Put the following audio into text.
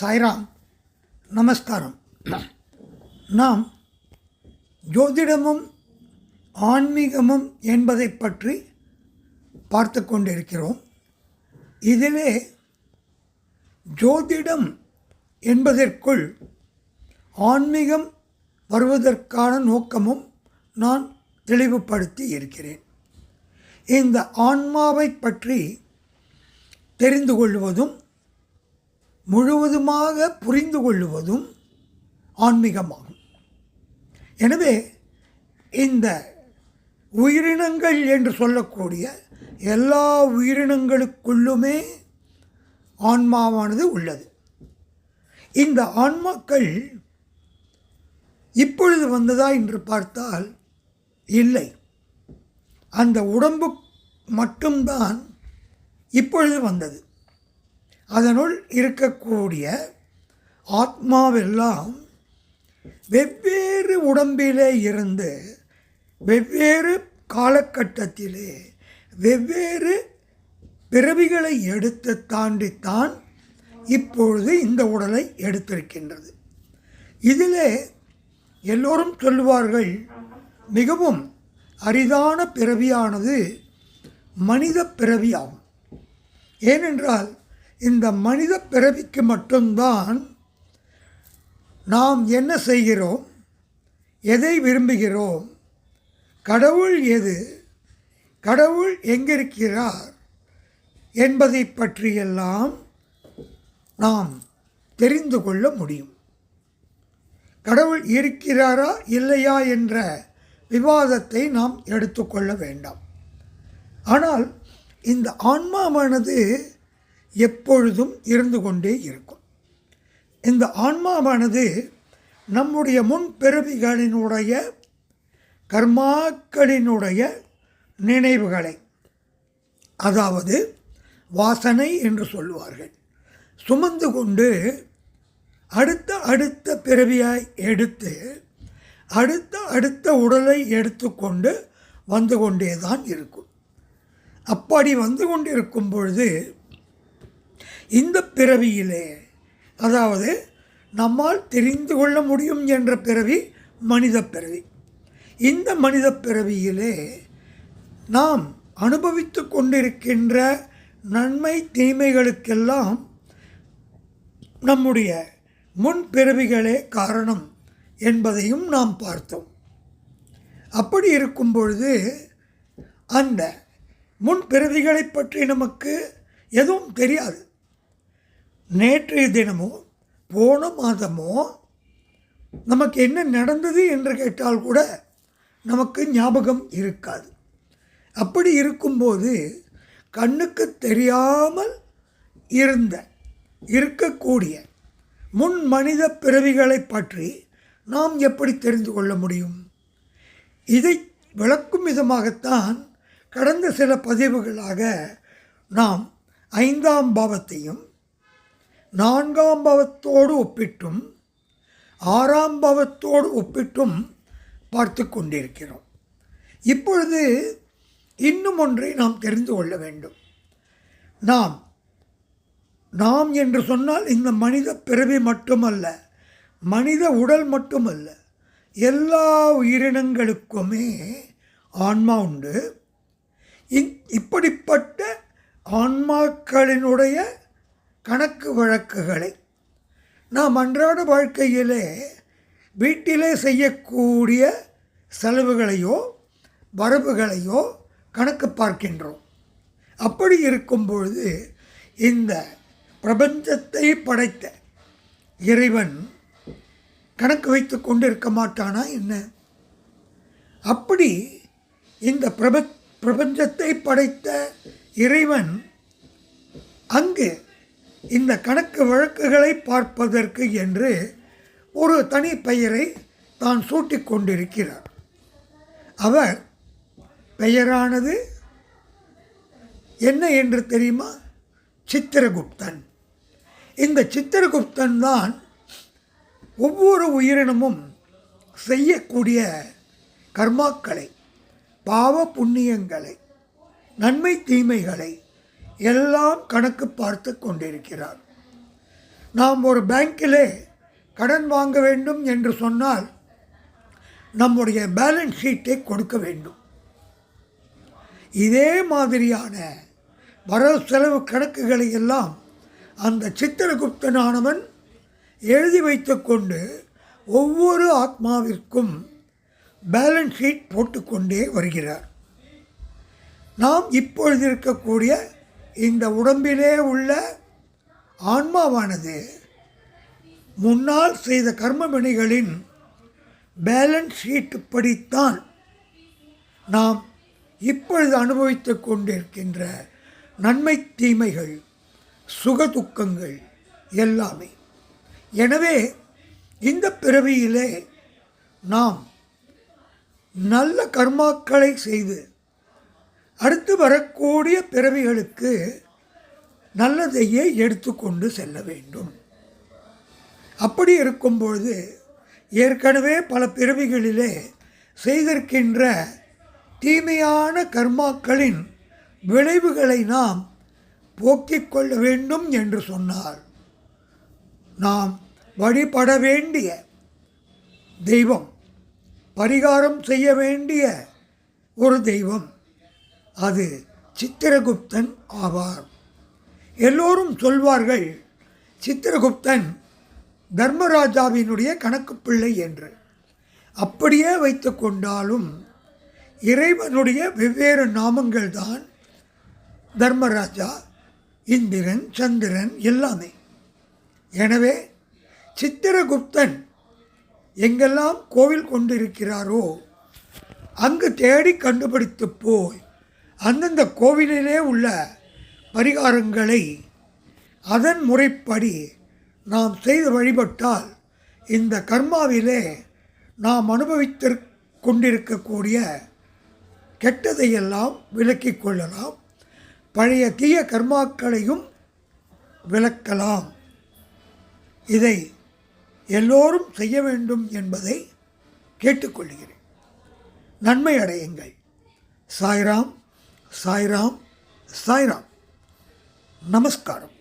சாய்ராம் நமஸ்காரம். நாம் ஜோதிடமும் ஆன்மீகமும் என்பதை பற்றி பார்த்து கொண்டிருக்கிறோம். இதிலே ஜோதிடம் என்பதற்குள் ஆன்மீகம் வருவதற்கான நோக்கமும் நான் தெளிவுபடுத்தி இருக்கிறேன். இந்த ஆன்மாவை பற்றி தெரிந்து கொள்வதும் முழுவதுமாக புரிந்து கொள்வதும் ஆன்மீகமாகும். எனவே இந்த உயிரினங்கள் என்று சொல்லக்கூடிய எல்லா உயிரினங்களுக்குள்ளுமே ஆன்மாவானது உள்ளது. இந்த ஆன்மாக்கள் இப்பொழுது வந்ததா என்று பார்த்தால் இல்லை. அந்த உடம்பு மட்டும்தான் இப்பொழுது வந்தது. அதனுள் இருக்கக்கூடிய ஆத்மாவெல்லாம் வெவ்வேறு உடம்பிலே இருந்து வெவ்வேறு காலகட்டத்திலே வெவ்வேறு பிறவிகளை எடுத்து தாண்டித்தான் இப்பொழுது இந்த உடலை எடுத்திருக்கின்றது. இதிலே எல்லோரும் சொல்லுவார்கள் மிகவும் அரிதான பிறவியானது மனித பிறவியாகும். ஏனென்றால் இந்த மனித பிறவிக்கு மட்டும்தான் நாம் என்ன செய்கிறோம்? எதை விரும்புகிறோம்? கடவுள் எது? கடவுள் எங்கிருக்கிறார் என்பதை பற்றியெல்லாம் நாம் தெரிந்து கொள்ள முடியும். கடவுள் இருக்கிறாரா இல்லையா என்ற விவாதத்தை நாம் எடுத்துக்கொள்ள வேண்டாம். ஆனால் இந்த ஆன்மாவானது எப்பொழுதும் இருந்து கொண்டே இருக்கும். இந்த ஆன்மாவானது நம்முடைய முன் பிறவிகளினுடைய கர்மாக்களினுடைய நினைவுகளை அதாவது வாசனை என்று சொல்லுவார்கள் சுமந்து கொண்டு அடுத்த அடுத்த பிறவியாய் எடுத்து அடுத்த அடுத்த உடலை எடுத்துக்கொண்டு வந்து கொண்டே தான் இருக்கும். அப்படி வந்து கொண்டிருக்கும் பொழுது இந்த பிறவியிலே அதாவது நம்மால் தெரிந்து கொள்ள முடியும் என்ற பிறவி மனித பிறவி. இந்த மனித பிறவியிலே நாம் அனுபவித்து கொண்டிருக்கின்ற நன்மை தீமைகளுக்கெல்லாம் நம்முடைய முன் பிறவிகளே காரணம் என்பதையும் நாம் பார்த்தோம். அப்படி இருக்கும் பொழுது அந்த முன் பிறவிகளை பற்றி நமக்கு எதுவும் தெரியாது. நேற்றைய தினமோ போன மாதமோ நமக்கு என்ன நடந்தது என்று கேட்டால் கூட நமக்கு ஞாபகம் இருக்காது. அப்படி இருக்கும்போது கண்ணுக்கு தெரியாமல் இருந்த இருக்கக்கூடிய முன் மனித பிறவிகளை பற்றி நாம் எப்படி தெரிந்து கொள்ள முடியும்? இதை விளக்கும் விதமாகத்தான் கடந்த சில பதிவுகளாக நாம் ஐந்தாம் பாவத்தையும் நான்காம் பவத்தோடு ஒப்பிட்டும் ஆறாம் பவத்தோடு ஒப்பிட்டும் பார்த்து கொண்டிருக்கிறோம். இப்பொழுது இன்னும் ஒன்றை நாம் தெரிந்து கொள்ள வேண்டும். நாம் நாம் என்று சொன்னால் இந்த மனித பிறவி மட்டுமல்ல மனித உடல் மட்டுமல்ல எல்லா உயிரினங்களுக்குமே ஆன்மா உண்டு. இப்படிப்பட்ட ஆன்மாக்களினுடைய கணக்கு வழக்குகளை. நாம் அன்றாட வாழ்க்கையிலே வீட்டிலே செய்யக்கூடிய செலவுகளையோ வரவுகளையோ கணக்கு பார்க்கின்றோம். அப்படி இருக்கும் பொழுது இந்த பிரபஞ்சத்தை படைத்த இறைவன் கணக்கு வைத்து கொண்டு இருக்க மாட்டானா என்ன? அப்படி இந்த பிரப பிரபஞ்சத்தை படைத்த இறைவன் அங்கு இந்த கணக்கு வழக்குகளை பார்ப்பதற்கு என்று ஒரு தனி பெயரை தான் சூட்டிக் கொண்டிருக்கிறார். அவர் பெயரானது என்ன என்று தெரியுமா? சித்திரகுப்தன். இந்த சித்திரகுப்தன் தான் ஒவ்வொரு உயிரினமும் செய்யக்கூடிய கர்மாக்களை பாவ புண்ணியங்களை நன்மை தீமைகளை எல்லாம் கணக்கு பார்த்து கொண்டிருக்கிறார். நாம் ஒரு பேங்கிலே கடன் வாங்க வேண்டும் என்று சொன்னால் நம்முடைய பேலன்ஸ் ஷீட்டை கொடுக்க வேண்டும். இதே மாதிரியான வரவு செலவு கணக்குகளை எல்லாம் அந்த சித்திரகுப்தனானவன் எழுதி வைத்துக்கொண்டு ஒவ்வொரு ஆத்மாவிற்கும் பேலன்ஸ் ஷீட் போட்டுக்கொண்டே வருகிறார். நாம் இப்பொழுது இருக்கக்கூடிய இந்த உடம்பிலே உள்ள ஆன்மாவானது முன்னால் செய்த கர்மமணிகளின் பேலன்ஸ் ஷீட்டு படித்தான் நாம் இப்பொழுது அனுபவித்து கொண்டிருக்கின்ற நன்மை தீமைகள் சுக துக்கங்கள் எல்லாமே. எனவே இந்த பிறவியிலே நாம் நல்ல கர்மாக்களை செய்து அடுத்து வரக்கூடிய பிறவிகளுக்கு நல்லதையே எடுத்துக்கொண்டு செல்ல வேண்டும். அப்படி இருக்கும் பொழுது ஏற்கனவே பல பிறவிகளிலே செய்திருக்கின்ற தீமையான கர்மாக்களின் விளைவுகளை நாம் போக்கிக் கொள்ள வேண்டும் என்று சொன்னால் நாம் வழிபட வேண்டிய தெய்வம் பரிகாரம் செய்ய வேண்டிய ஒரு தெய்வம் அது சித்திரகுப்தன் ஆவார். எல்லோரும் சொல்வார்கள் சித்திரகுப்தன் தர்மராஜாவினுடைய கணக்கு பிள்ளை என்று. அப்படியே வைத்து கொண்டாலும் இறைவனுடைய வெவ்வேறு நாமங்கள் தான் தர்மராஜா இந்திரன் சந்திரன் எல்லாமே. எனவே சித்திரகுப்தன் எங்கெல்லாம் கோவில் கொண்டிருக்கிறாரோ அங்கு தேடி கண்டுபிடித்து போய் அந்தந்த கோவிலிலே உள்ள பரிகாரங்களை அதன் முறைப்படி நாம் செய்து வழிபட்டால் இந்த கர்மாவிலே நாம் அனுபவித்து கொண்டிருக்கக்கூடிய கெட்டதையெல்லாம் விலக்கிக் கொள்ளலாம். பழைய தீய கர்மாக்களையும் விளக்கலாம். இதை எல்லோரும் செய்ய வேண்டும் என்பதை கேட்டுக்கொள்கிறேன். நன்மை அடையுங்கள். சாய்ராம். சாய்ராம் சாய்ராம் நமஸ்காரம்